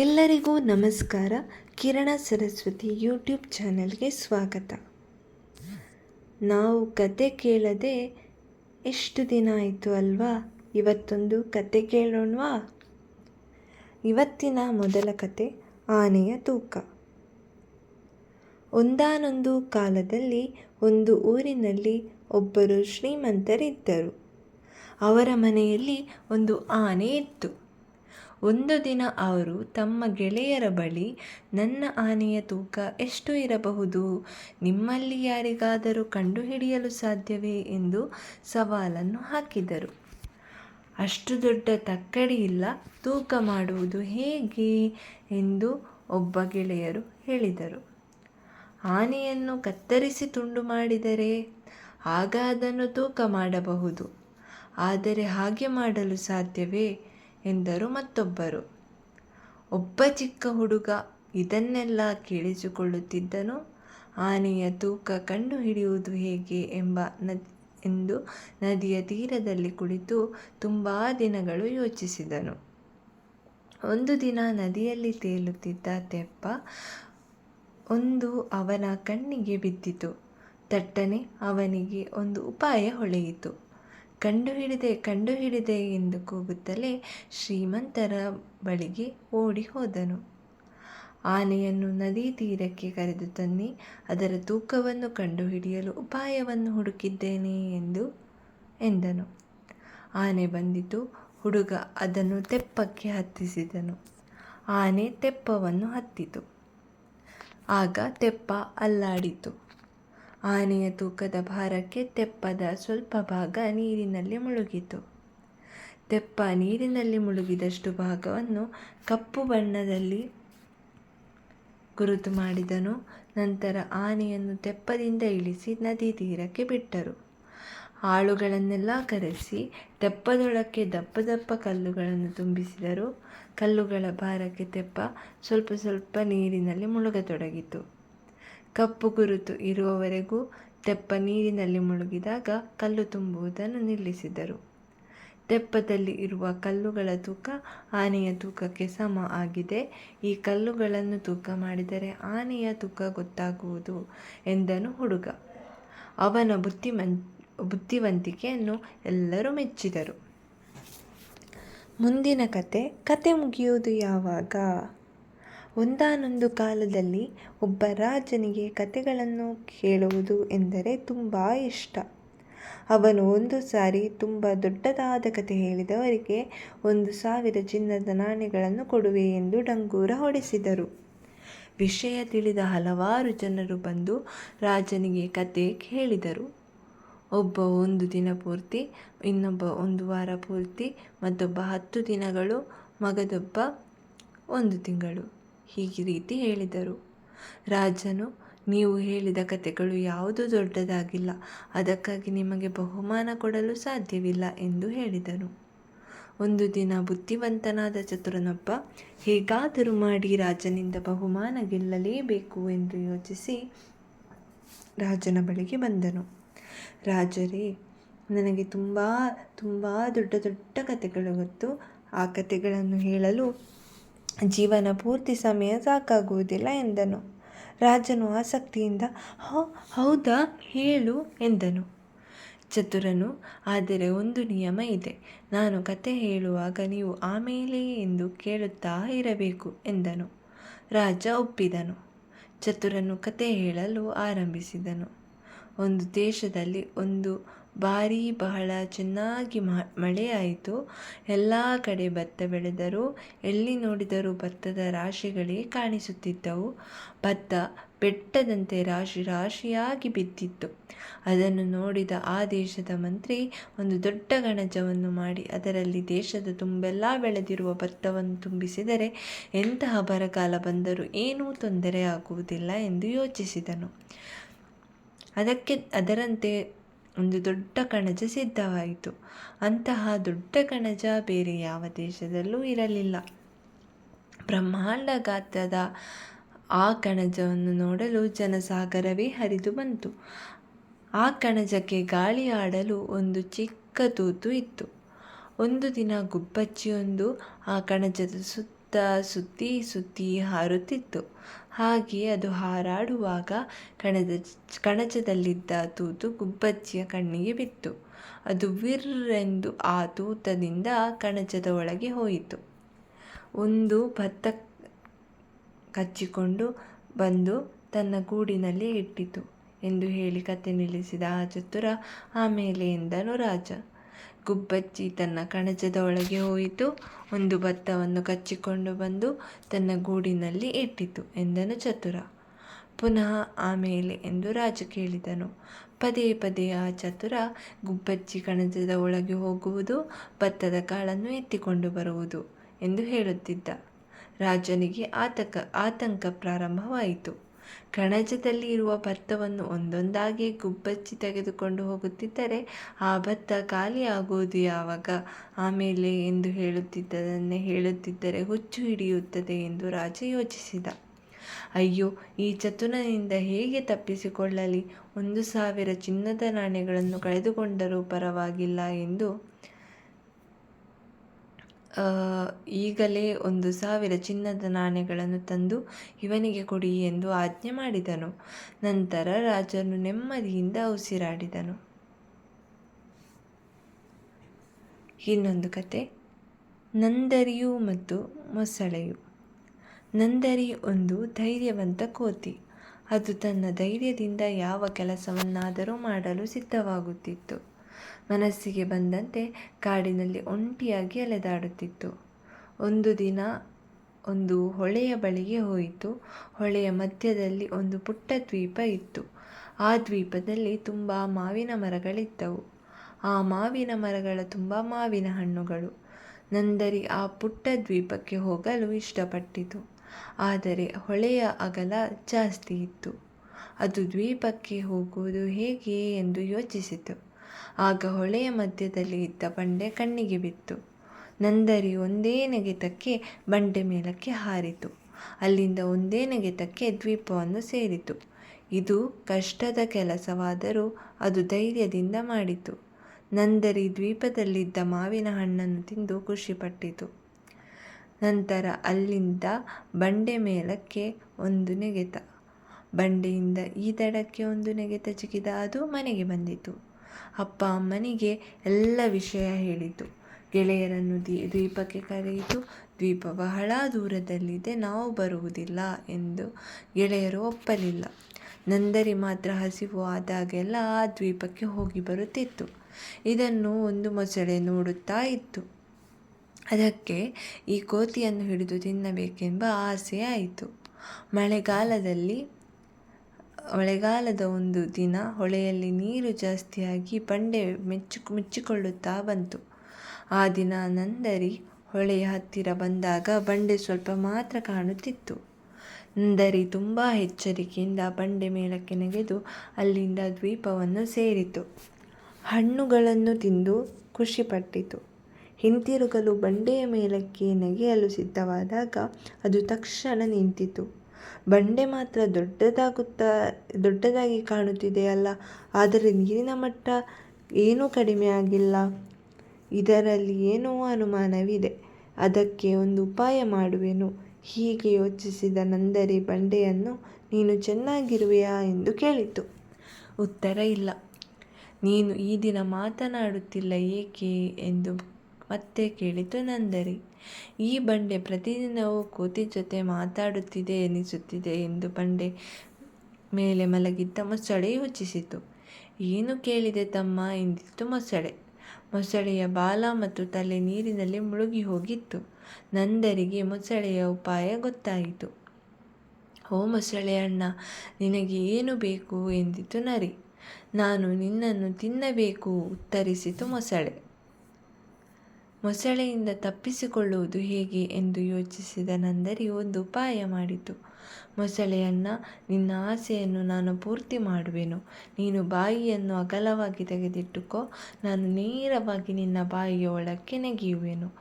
ಎಲ್ಲರಿಗೂ ನಮಸ್ಕಾರ. ಕಿರಣ ಸರಸ್ವತಿ ಯೂಟ್ಯೂಬ್ ಚಾನಲ್ಗೆ ಸ್ವಾಗತ. ನಾವು ಕತೆ ಕೇಳದೆ ಎಷ್ಟು ದಿನ ಆಯಿತು ಅಲ್ವಾ? ಇವತ್ತೊಂದು ಕತೆ ಕೇಳೋಣವಾ? ಇವತ್ತಿನ ಮೊದಲ ಕತೆ ಆನೆಯ ತೂಕ. ಒಂದಾನೊಂದು ಕಾಲದಲ್ಲಿ ಒಂದು ಊರಿನಲ್ಲಿ ಒಬ್ಬರು ಶ್ರೀಮಂತರಿದ್ದರು. ಅವರ ಮನೆಯಲ್ಲಿ ಒಂದು ಆನೆ ಇತ್ತು. ಒಂದು ದಿನ ಅವರು ತಮ್ಮ ಗೆಳೆಯರ ಬಳಿ, ನನ್ನ ಆನೆಯ ತೂಕ ಎಷ್ಟು ಇರಬಹುದು, ನಿಮ್ಮಲ್ಲಿ ಯಾರಿಗಾದರೂ ಕಂಡುಹಿಡಿಯಲು ಸಾಧ್ಯವೇ? ಎಂದು ಸವಾಲನ್ನು ಹಾಕಿದರು. ಅಷ್ಟು ದೊಡ್ಡ ತಕ್ಕಡಿ ಇಲ್ಲ, ತೂಕ ಮಾಡುವುದು ಹೇಗೆ? ಎಂದು ಒಬ್ಬ ಗೆಳೆಯರು ಹೇಳಿದರು. ಆನೆಯನ್ನು ಕತ್ತರಿಸಿ ತುಂಡು ಮಾಡಿದರೆ ಆಗ ಅದನ್ನು ತೂಕ ಮಾಡಬಹುದು, ಆದರೆ ಹಾಗೆ ಮಾಡಲು ಸಾಧ್ಯವೇ? ಎಂದರು ಮತ್ತೊಬ್ಬರು. ಒಬ್ಬ ಚಿಕ್ಕ ಹುಡುಗ ಇದನ್ನೆಲ್ಲ ಕೇಳಿಸಿಕೊಳ್ಳುತ್ತಿದ್ದನು. ಆನೆಯ ತೂಕ ಕಂಡುಹಿಡಿಯುವುದು ಹೇಗೆ ಎಂಬ ನದಿ ಎಂದು ನದಿಯ ತೀರದಲ್ಲಿ ಕುಳಿತು ತುಂಬ ದಿನಗಳು ಯೋಚಿಸಿದನು. ಒಂದು ದಿನ ನದಿಯಲ್ಲಿ ತೇಲುತ್ತಿದ್ದ ತೆಪ್ಪ ಒಂದು ಅವನ ಕಣ್ಣಿಗೆ ಬಿದ್ದಿತು. ತಟ್ಟನೆ ಅವನಿಗೆ ಒಂದು ಉಪಾಯ ಹೊಳೆಯಿತು. ಕಂಡುಹಿಡಿದೆ ಕಂಡುಹಿಡಿದೆ ಎಂದು ಕೂಗುತ್ತಲೇ ಶ್ರೀಮಂತರ ಬಳಿಗೆ ಓಡಿ ಹೋದನು. ಆನೆಯನ್ನು ನದಿ ತೀರಕ್ಕೆ ಕರೆದು ತನ್ನಿ ಅದರ ತೂಕವನ್ನು ಕಂಡುಹಿಡಿಯಲು ಉಪಾಯವನ್ನು ಹುಡುಕಿದ್ದೇನೆ ಎಂದು ಎಂದನು. ಆನೆ ಬಂದಿತು, ಹುಡುಗ ಅದನ್ನು ತೆಪ್ಪಕ್ಕೆ ಹತ್ತಿಸಿದನು. ಆನೆ ತೆಪ್ಪವನ್ನು ಹತ್ತಿತು. ಆಗ ತೆಪ್ಪ ಅಲ್ಲಾಡಿತು. ಆನೆಯ ತೂಕದ ಭಾರಕ್ಕೆ ತೆಪ್ಪದ ಸ್ವಲ್ಪ ಭಾಗ ನೀರಿನಲ್ಲಿ ಮುಳುಗಿತು. ತೆಪ್ಪ ನೀರಿನಲ್ಲಿ ಮುಳುಗಿದಷ್ಟು ಭಾಗವನ್ನು ಕಪ್ಪು ಬಣ್ಣದಲ್ಲಿ ಗುರುತು ಮಾಡಿದನು. ನಂತರ ಆನೆಯನ್ನು ತೆಪ್ಪದಿಂದ ಇಳಿಸಿ ನದಿ ತೀರಕ್ಕೆ ಬಿಟ್ಟರು. ಆಳುಗಳನ್ನೆಲ್ಲ ಕರೆಸಿ ತೆಪ್ಪದೊಳಕ್ಕೆ ದಪ್ಪ ದಪ್ಪ ಕಲ್ಲುಗಳನ್ನು ತುಂಬಿಸಿದರು. ಕಲ್ಲುಗಳ ಭಾರಕ್ಕೆ ತೆಪ್ಪ ಸ್ವಲ್ಪ ಸ್ವಲ್ಪ ನೀರಿನಲ್ಲಿ ಮುಳುಗತೊಡಗಿತು. ಕಪ್ಪು ಗುರುತು ಇರುವವರೆಗೂ ತೆಪ್ಪ ನೀರಿನಲ್ಲಿ ಮುಳುಗಿದಾಗ ಕಲ್ಲು ತುಂಬುವುದನ್ನು ನಿಲ್ಲಿಸಿದರು. ತೆಪ್ಪದಲ್ಲಿ ಇರುವ ಕಲ್ಲುಗಳ ತೂಕ ಆನೆಯ ತೂಕಕ್ಕೆ ಸಮ ಆಗಿದೆ. ಈ ಕಲ್ಲುಗಳನ್ನು ತೂಕ ಮಾಡಿದರೆ ಆನೆಯ ತೂಕ ಗೊತ್ತಾಗುವುದು ಎಂದನು ಹುಡುಗ. ಅವನ ಬುದ್ಧಿಮನ್ ಬುದ್ಧಿವಂತಿಕೆಯನ್ನು ಎಲ್ಲರೂ ಮೆಚ್ಚಿದರು. ಮುಂದಿನ ಕತೆ ಕತೆ ಮುಗಿಯುವುದು ಯಾವಾಗ? ಒಂದಾನೊಂದು ಕಾಲದಲ್ಲಿ ಒಬ್ಬ ರಾಜನಿಗೆ ಕತೆಗಳನ್ನು ಕೇಳುವುದು ಎಂದರೆ ತುಂಬ ಇಷ್ಟ. ಅವನು ಒಂದು ಸಾರಿ ತುಂಬ ದೊಡ್ಡದಾದ ಕತೆ ಹೇಳಿದವರಿಗೆ ಒಂದು ಸಾವಿರ ಚಿನ್ನದ ನಾಣ್ಯಗಳನ್ನು ಕೊಡುವೆ ಎಂದು ಡಂಗೂರ ಹೊಡೆಸಿದರು. ವಿಷಯ ತಿಳಿದ ಹಲವಾರು ಜನರು ಬಂದು ರಾಜನಿಗೆ ಕತೆ ಹೇಳಿದರು ಒಬ್ಬ ಒಂದು ದಿನ ಪೂರ್ತಿ, ಇನ್ನೊಬ್ಬ ಒಂದು ವಾರ ಪೂರ್ತಿ, ಮತ್ತೊಬ್ಬ ಹತ್ತು ದಿನಗಳು, ಮಗದೊಬ್ಬ ಒಂದು ತಿಂಗಳು. ಹೀಗೆ ರೀತಿ ಹೇಳಿದರು. ರಾಜನು, ನೀವು ಹೇಳಿದ ಕತೆಗಳು ಯಾವುದೂ ದೊಡ್ಡದಾಗಿಲ್ಲ. ಅದಕ್ಕಾಗಿ ನಿಮಗೆ ಬಹುಮಾನ ಕೊಡಲು ಸಾಧ್ಯವಿಲ್ಲ ಎಂದು ಹೇಳಿದನು. ಒಂದು ದಿನ ಬುದ್ಧಿವಂತನಾದ ಚತುರನೊಬ್ಬ, ಹೇಗಾದರೂ ಮಾಡಿ ರಾಜನಿಂದ ಬಹುಮಾನ ಗೆಲ್ಲಲೇಬೇಕು ಎಂದು ಯೋಚಿಸಿ ರಾಜನ ಬಳಿಗೆ ಬಂದನು. ರಾಜರೇ, ನನಗೆ ತುಂಬ ತುಂಬ ದೊಡ್ಡ ದೊಡ್ಡ ಕಥೆಗಳು ಗೊತ್ತು. ಆ ಕತೆಗಳನ್ನು ಹೇಳಲು ಜೀವನ ಪೂರ್ತಿ ಸಮಯ ಸಾಕಾಗುವುದಿಲ್ಲ ಎಂದನು. ರಾಜನು ಆಸಕ್ತಿಯಿಂದ ಹೌದಾ? ಹೇಳು ಎಂದನು. ಚತುರನು, ಆದರೆ ಒಂದು ನಿಯಮ ಇದೆ. ನಾನು ಕತೆ ಹೇಳುವಾಗ ನೀವು ಆಮೇಲೆ ಎಂದು ಕೇಳುತ್ತಾ ಇರಬೇಕು ಎಂದನು. ರಾಜ ಒಪ್ಪಿದನು. ಚತುರನು ಕತೆ ಹೇಳಲು ಆರಂಭಿಸಿದನು. ಒಂದು ದೇಶದಲ್ಲಿ ಒಂದು ಬಾರಿ ಬಹಳ ಚೆನ್ನಾಗಿ ಮಳೆಯಾಯಿತು ಎಲ್ಲ ಕಡೆ ಭತ್ತ ಬೆಳೆದರು, ಎಲ್ಲಿ ನೋಡಿದರೂ ಭತ್ತದ ರಾಶಿಗಳೇ ಕಾಣಿಸುತ್ತಿದ್ದವು. ಭತ್ತ ಬೆಟ್ಟದಂತೆ ರಾಶಿ ರಾಶಿಯಾಗಿ ಬಿದ್ದಿತ್ತು. ಅದನ್ನು ನೋಡಿದ ಆ ದೇಶದ ಮಂತ್ರಿ ಒಂದು ದೊಡ್ಡ ಗಣಜವನ್ನು ಮಾಡಿ, ಅದರಲ್ಲಿ ದೇಶದ ತುಂಬೆಲ್ಲ ಬೆಳೆದಿರುವ ಭತ್ತವನ್ನು ತುಂಬಿಸಿದರೆ ಎಂತಹ ಬರಗಾಲ ಬಂದರೂ ಏನೂ ತೊಂದರೆ ಆಗುವುದಿಲ್ಲ ಎಂದು ಯೋಚಿಸಿದನು. ಅದಕ್ಕೆ, ಅದರಂತೆ ಒಂದು ದೊಡ್ಡ ಕಣಜ ಸಿದ್ಧವಾಯಿತು. ಅಂತಹ ದೊಡ್ಡ ಕಣಜ ಬೇರೆ ಯಾವ ದೇಶದಲ್ಲೂ ಇರಲಿಲ್ಲ. ಬ್ರಹ್ಮಾಂಡ ಗಾತ್ರದ ಆ ಕಣಜವನ್ನು ನೋಡಲು ಜನಸಾಗರವೇ ಹರಿದು ಬಂತು. ಆ ಕಣಜಕ್ಕೆ ಗಾಳಿ ಆಡಲು ಒಂದು ಚಿಕ್ಕ ತೂತು ಇತ್ತು. ಒಂದು ದಿನ ಗುಬ್ಬಚ್ಚಿಯೊಂದು ಆ ಕಣಜದ ಸುತ್ತ ಸುತ್ತ ಸುತ್ತಿ ಸುತ್ತಿ ಹಾರುತ್ತಿತ್ತು. ಹಾಗೆ ಅದು ಹಾರಾಡುವಾಗ ಕಣದ ಕಣಜದಲ್ಲಿದ್ದ ತೂತು ಗುಬ್ಬಚ್ಚಿಯ ಕಣ್ಣಿಗೆ ಬಿತ್ತು. ಅದು ವಿರ್ರೆಂದು ಆ ತೂತದಿಂದ ಕಣಜದ ಒಳಗೆ ಹೋಯಿತು. ಒಂದು ಭತ್ತ ಕಚ್ಚಿಕೊಂಡು ಬಂದು ತನ್ನ ಗೂಡಿನಲ್ಲಿ ಇಟ್ಟಿತು ಎಂದು ಹೇಳಿ ಕತೆ ನಿಲ್ಲಿಸಿದ ಆ ಚತುರ ಆಮೇಲೆ ಎಂದನು ರಾಜ? ಗುಬ್ಬಚ್ಚಿ ತನ್ನ ಕಣಜದ ಒಳಗೆ ಹೋಯಿತು. ಒಂದು ಭತ್ತವನ್ನು ಕಚ್ಚಿಕೊಂಡು ಬಂದು ತನ್ನ ಗೂಡಿನಲ್ಲಿ ಇಟ್ಟಿತು ಎಂದನು ಚತುರ. ಪುನಃ ಆಮೇಲೆ ಎಂದು ರಾಜ ಕೇಳಿದನು. ಪದೇ ಪದೇ ಆ ಚತುರ ಗುಬ್ಬಚ್ಚಿ ಕಣಜದ ಒಳಗೆ ಹೋಗುವುದು, ಭತ್ತದ ಕಾಳನ್ನು ಎತ್ತಿಕೊಂಡು ಬರುವುದು ಎಂದು ಹೇಳುತ್ತಿದ್ದ. ರಾಜನಿಗೆ ಆತಂಕ ಆತಂಕ ಪ್ರಾರಂಭವಾಯಿತು. ಕಣಜದಲ್ಲಿ ಇರುವ ಭತ್ತವನ್ನು ಒಂದೊಂದಾಗಿ ಗುಬ್ಬಚ್ಚಿ ತೆಗೆದುಕೊಂಡು ಹೋಗುತ್ತಿದ್ದರೆ ಆ ಭತ್ತ ಖಾಲಿಯಾಗುವುದು ಯಾವಾಗ? ಆಮೇಲೆ ಎಂದು ಹೇಳುತ್ತಿದ್ದದನ್ನೇ ಹೇಳುತ್ತಿದ್ದರೆ ಹುಚ್ಚು ಹಿಡಿಯುತ್ತದೆ ಎಂದು ರಾಜ ಯೋಚಿಸಿದ. ಅಯ್ಯೋ, ಈ ಚತುರನಿಂದ ಹೇಗೆ ತಪ್ಪಿಸಿಕೊಳ್ಳಲಿ? ಒಂದು ಸಾವಿರ ಚಿನ್ನದ ನಾಣ್ಯಗಳನ್ನು ಕಳೆದುಕೊಂಡರೂ ಪರವಾಗಿಲ್ಲ ಎಂದು ಈಗಲೇ ಒಂದು ಸಾವಿರ ಚಿನ್ನದ ನಾಣ್ಯಗಳನ್ನು ತಂದು ಇವನಿಗೆ ಕೊಡಿ ಎಂದು ಆಜ್ಞೆ ಮಾಡಿದನು. ನಂತರ ರಾಜನು ನೆಮ್ಮದಿಯಿಂದ ಉಸಿರಾಡಿದನು. ಇನ್ನೊಂದು ಕತೆ. ನಂದರಿಯು ಮತ್ತು ಮೊಸಳೆಯು. ನಂದರಿ ಒಂದು ಧೈರ್ಯವಂತ ಕೋತಿ. ಅದು ತನ್ನ ಧೈರ್ಯದಿಂದ ಯಾವ ಕೆಲಸವನ್ನಾದರೂ ಮಾಡಲು ಸಿದ್ಧವಾಗುತ್ತಿತ್ತು. ಮನಸ್ಸಿಗೆ ಬಂದಂತೆ ಕಾಡಿನಲ್ಲಿ ಒಂಟಿಯಾಗಿ ಅಲೆದಾಡುತ್ತಿತ್ತು. ಒಂದು ದಿನ ಒಂದು ಹೊಳೆಯ ಬಳಿಗೆ ಹೋಯಿತು. ಹೊಳೆಯ ಮಧ್ಯದಲ್ಲಿ ಒಂದು ಪುಟ್ಟ ದ್ವೀಪ ಇತ್ತು. ಆ ದ್ವೀಪದಲ್ಲಿ ತುಂಬ ಮಾವಿನ ಮರಗಳಿದ್ದವು. ಆ ಮಾವಿನ ಮರಗಳ ತುಂಬ ಮಾವಿನ ಹಣ್ಣುಗಳು. ನಂದರಿ ಆ ಪುಟ್ಟ ದ್ವೀಪಕ್ಕೆ ಹೋಗಲು ಇಷ್ಟಪಟ್ಟಿತು. ಆದರೆ ಹೊಳೆಯ ಅಗಲ ಜಾಸ್ತಿ ಇತ್ತು. ಅದು ದ್ವೀಪಕ್ಕೆ ಹೋಗುವುದು ಹೇಗೆ ಎಂದು ಯೋಚಿಸಿತು. ಆಗ ಹೊಳೆಯ ಮಧ್ಯದಲ್ಲಿ ಇದ್ದ ಬಂಡೆ ಕಣ್ಣಿಗೆ ಬಿತ್ತು. ನಂದರಿ ಒಂದೇ ನೆಗೆತಕ್ಕೆ ಬಂಡೆ ಮೇಲಕ್ಕೆ ಹಾರಿತು. ಅಲ್ಲಿಂದ ಒಂದೇ ನೆಗೆತಕ್ಕೆ ದ್ವೀಪವನ್ನು ಸೇರಿತು. ಇದು ಕಷ್ಟದ ಕೆಲಸವಾದರೂ ಅದು ಧೈರ್ಯದಿಂದ ಮಾಡಿತು. ನಂದರಿ ದ್ವೀಪದಲ್ಲಿದ್ದ ಮಾವಿನ ಹಣ್ಣನ್ನು ತಿಂದು ಖುಷಿಪಟ್ಟಿತು. ನಂತರ ಅಲ್ಲಿಂದ ಬಂಡೆ ಮೇಲಕ್ಕೆ ಒಂದು ನೆಗೆತ. ಬಂಡೆಯಿಂದ ಈ ದಡಕ್ಕೆ ಒಂದು ನೆಗೆತ ಜಿಗಿದ ಅದು ಮನೆಗೆ ಬಂದಿತು. ಅಪ್ಪ ಅಮ್ಮನಿಗೆ ಎಲ್ಲ ವಿಷಯ ಹೇಳಿತು. ಗೆಳೆಯರನ್ನು ದ್ವೀಪಕ್ಕೆ ಕರೆಯಿತು. ದ್ವೀಪ ಬಹಳ ದೂರದಲ್ಲಿದೆ, ನಾವು ಬರುವುದಿಲ್ಲ ಎಂದು ಗೆಳೆಯರು ಒಪ್ಪಲಿಲ್ಲ. ನಂದರಿ ಮಾತ್ರ ಹಸಿವು ಆದಾಗೆಲ್ಲ ಆ ದ್ವೀಪಕ್ಕೆ ಹೋಗಿ ಬರುತ್ತಿತ್ತು. ಇದನ್ನು ಒಂದು ಮೊಸಳೆ ನೋಡುತ್ತಾ ಇತ್ತು. ಅದಕ್ಕೆ ಈ ಕೋತಿಯನ್ನು ಹಿಡಿದು ತಿನ್ನಬೇಕೆಂಬ ಆಸೆ ಆಯಿತು. ಮಳೆಗಾಲದಲ್ಲಿ ಮಳೆಗಾಲದ ಒಂದು ದಿನ ಹೊಳೆಯಲ್ಲಿ ನೀರು ಜಾಸ್ತಿಯಾಗಿ ಬಂಡೆ ಮೆಚ್ಚು, ಮೆಚ್ಚಿಕೊಳ್ಳುತ್ತಾ ಬಂತು. ಆ ದಿನ ನಂದರಿ ಹೊಳೆಯ ಹತ್ತಿರ ಬಂದಾಗ ಬಂಡೆ ಸ್ವಲ್ಪ ಮಾತ್ರ ಕಾಣುತ್ತಿತ್ತು. ನಂದರಿ ತುಂಬ ಎಚ್ಚರಿಕೆಯಿಂದ ಬಂಡೆ ಮೇಲಕ್ಕೆ ನೆಗೆದು ಅಲ್ಲಿಂದ ದ್ವೀಪವನ್ನು ಸೇರಿತು. ಹಣ್ಣುಗಳನ್ನು ತಿಂದು ಖುಷಿಪಟ್ಟಿತು. ಹಿಂತಿರುಗಲು ಬಂಡೆಯ ಮೇಲಕ್ಕೆ ನೆಗೆಯಲು ಸಿದ್ಧವಾದಾಗ ಅದು ತಕ್ಷಣ ನಿಂತಿತು. ಬಂಡೆ ಮಾತ್ರ ದೊಡ್ಡದಾಗುತ್ತಾ, ದೊಡ್ಡದಾಗಿ ಕಾಣುತ್ತಿದೆಯಲ್ಲ ಆದರೆ ನೀರಿನ ಮಟ್ಟ ಏನೂ ಕಡಿಮೆ ಆಗಿಲ್ಲ. ಇದರಲ್ಲಿ ಏನೋ ಅನುಮಾನವಿದೆ. ಅದಕ್ಕೆ ಒಂದು ಉಪಾಯ ಮಾಡುವೆನು. ಹೀಗೆ ಯೋಚಿಸಿದ ನಂದರಿ ಬಂಡೆಯನ್ನು ನೀನು ಚೆನ್ನಾಗಿರುವೆಯಾ ಎಂದು ಕೇಳಿತು. ಉತ್ತರ ಇಲ್ಲ. ನೀನು ಈ ದಿನ ಮಾತನಾಡುತ್ತಿಲ್ಲ ಏಕೆ ಎಂದು ಮತ್ತೆ ಕೇಳಿತು ನಂದರಿ. ಈ ಬಂಡೆ ಪ್ರತಿದಿನವೂ ಕೋತಿ ಜೊತೆ ಮಾತಾಡುತ್ತಿದೆ ಎನಿಸುತ್ತಿದೆ ಎಂದು ಬಂಡೆ ಮೇಲೆ ಮಲಗಿದ್ದ ಮೊಸಳೆ ಯೋಚಿಸಿತು. ಏನು ಕೇಳಿದೆ ತಮ್ಮ? ಎಂದಿತ್ತು ಮೊಸಳೆ. ಮೊಸಳೆಯ ಬಾಲ ಮತ್ತು ತಲೆ ನೀರಿನಲ್ಲಿ ಮುಳುಗಿ ಹೋಗಿತ್ತು. ನಂದರಿಗೆ ಮೊಸಳೆಯ ಉಪಾಯ ಗೊತ್ತಾಯಿತು. ಓ ಮೊಸಳೆ ಅಣ್ಣ, ನಿನಗೆ ಏನು ಬೇಕು? ಎಂದಿತು ನರಿ. ನಾನು ನಿನ್ನನ್ನು ತಿನ್ನಬೇಕು, ಉತ್ತರಿಸಿತು ಮೊಸಳೆ. ಮೊಸಳೆಯಿಂದ ತಪ್ಪಿಸಿಕೊಳ್ಳುವುದು ಹೇಗೆ ಎಂದು ಯೋಚಿಸಿದ ನಂದರಿ ಒಂದು ಉಪಾಯ ಮಾಡಿತು. ಮೊಸಳೆಯನ್ನು, ನಿನ್ನ ಆಸೆಯನ್ನು ನಾನು ಪೂರ್ತಿ ಮಾಡುವೆನು. ನೀನು ಬಾಯಿಯನ್ನು ಅಗಲವಾಗಿ ತೆಗೆದಿಟ್ಟುಕೋ. ನಾನು ನೇರವಾಗಿ ನಿನ್ನ ಬಾಯಿಯ ಒಳಕ್ಕೆ ನೆಗೆಯುವೆನು.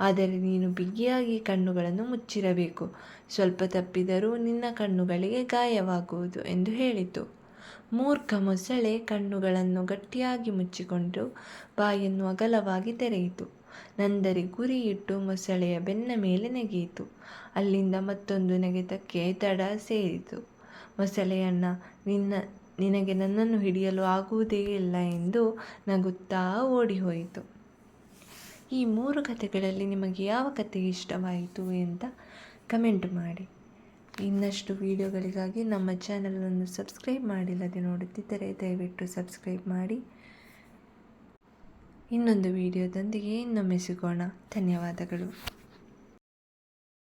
ಆದರೆ ನೀನು ಬಿಗಿಯಾಗಿ ಕಣ್ಣುಗಳನ್ನು ಮುಚ್ಚಿರಬೇಕು. ಸ್ವಲ್ಪ ತಪ್ಪಿದರೂ ನಿನ್ನ ಕಣ್ಣುಗಳಿಗೆ ಗಾಯವಾಗುವುದು ಎಂದು ಹೇಳಿತು. ಮೂರ್ಖ ಮೊಸಳೆ ಕಣ್ಣುಗಳನ್ನು ಗಟ್ಟಿಯಾಗಿ ಮುಚ್ಚಿಕೊಂಡು ಬಾಯನ್ನು ಅಗಲವಾಗಿ ತೆರೆಯಿತು. ನಂದರಿ ಗುರಿ ಇಟ್ಟು ಮೊಸಳೆಯ ಬೆನ್ನ ಮೇಲೆ ನೆಗೆಯಿತು. ಅಲ್ಲಿಂದ ಮತ್ತೊಂದು ನೆಗೆತಕ್ಕೆ ತಡ ಸೇರಿತು. ಮೊಸಳೆಯನ್ನ ನಿನ್ನ, ನಿನಗೆ ನನ್ನನ್ನು ಹಿಡಿಯಲು ಆಗುವುದೇ ಇಲ್ಲ ಎಂದು ನಗುತ್ತಾ ಓಡಿಹೋಯಿತು. ಈ ಮೂರು ಕಥೆಗಳಲ್ಲಿ ನಿಮಗೆ ಯಾವ ಕಥೆ ಇಷ್ಟವಾಯಿತು ಅಂತ ಕಮೆಂಟ್ ಮಾಡಿ. ಇನ್ನಷ್ಟು ವಿಡಿಯೋಗಳಿಗಾಗಿ ನಮ್ಮ ಚಾನಲನ್ನು ಸಬ್ಸ್ಕ್ರೈಬ್ ಮಾಡಿಲ್ಲದೆ ನೋಡುತ್ತಿದ್ದರೆ ದಯವಿಟ್ಟು ಸಬ್ಸ್ಕ್ರೈಬ್ ಮಾಡಿ. ಇನ್ನೊಂದು ವಿಡಿಯೋದೊಂದಿಗೆ ಇನ್ನೊಮ್ಮೆ ಸಿಗೋಣ. ಧನ್ಯವಾದಗಳು.